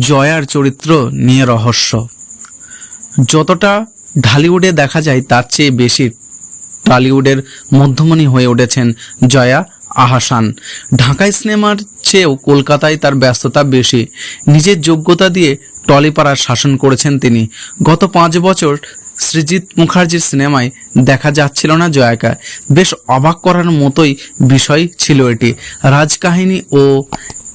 জয়ার চরিত্র নিয়ে রহস্য। যতটা ঢালিউডে দেখা যায়, তার চেয়ে বেশি টলিউডের মধ্যমণি হয়ে উঠেছেন জয়া আহাসান। ঢাকায় সিনেমার চেয়েও কলকাতায় তার ব্যস্ততা বেশি। নিজের যোগ্যতা দিয়ে টলিপাড়া শাসন করেছেন তিনি। গত পাঁচ বছর সৃজিৎ মুখার্জির সিনেমায় দেখা যাচ্ছিল না জয়াকা। বেশ অবাক করার মতোই বিষয় ছিল এটি। রাজকাহিনী ও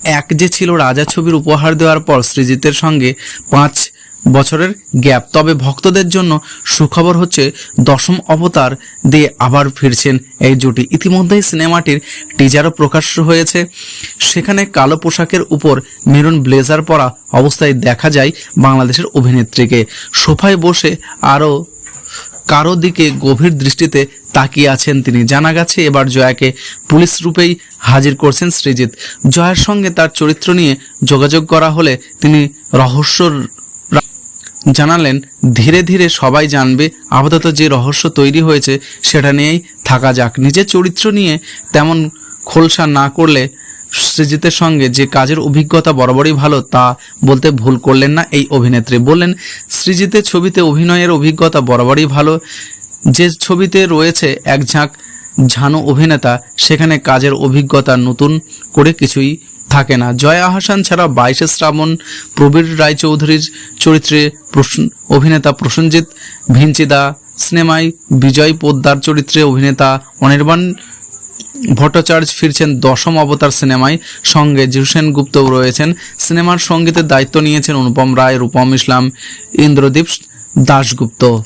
এক যে ছিল রাজা ছবির উপহার দেওয়ার পর সৃজিতের সঙ্গে পাঁচ বছরের গ্যাপ। তবে ভক্তদের জন্য সুখবর হচ্ছে, দশম অবতার দিয়ে আবার ফিরছেন এই জুটি। ইতিমধ্যেই সিনেমাটির টিজারও প্রকাশ্য হয়েছে। সেখানে কালো পোশাকের উপর মেরুন ব্লেজার পরা অবস্থায় দেখা যায় বাংলাদেশের অভিনেত্রীকে। সোফায় বসে আরও কারও দিকে গভীর দৃষ্টিতে তাকিয়ে আছেন তিনি। জানা গেছে এবার জয়াকে পুলিশ রূপেই হাজির করছেন সৃজিত জয়ার সঙ্গে তার চরিত্র নিয়ে যোগাযোগ করা হলে তিনি রহস্য জানালেন, ধীরে ধীরে সবাই জানবে আপাতত যে রহস্য তৈরি হয়েছে সেটা নিয়েই থাকা যাক। নিজের চরিত্র নিয়ে তেমন খোলসা না করলে সৃজিতের সঙ্গে যে কাজের অভিজ্ঞতা বরাবরই ভালো তা বলতে ভুল করলেন না এই অভিনেত্রী। বললেন সৃজিতের ছবিতে অভিনয়ের অভিজ্ঞতা বরাবরই ভালো। যে ছবিতে রয়েছে এক ঝাঁক ঝানু অভিনেতা, সেখানে কাজের অভিজ্ঞতা নতুন করে কিছুই থাকে না। জয়া আহসান ছাড়া বাইশে শ্রাবণ, প্রবীর রায়চৌধুরীর চরিত্রে অভিনেতা প্রসেনজিৎ, ভিঞ্চিদা সিনেমায় বিজয় পোদ্দার চরিত্রে অভিনেতা অনির্বাণ ভট্টাচার্য ফিরছেন দশম অবতার সিনেমায়। সঙ্গে জিউসেন গুপ্তও রয়েছেন। সিনেমার সঙ্গীতের দায়িত্ব নিয়েছেন অনুপম রায়, রূপম ইসলাম, ইন্দ্রদীপ দাশগুপ্ত।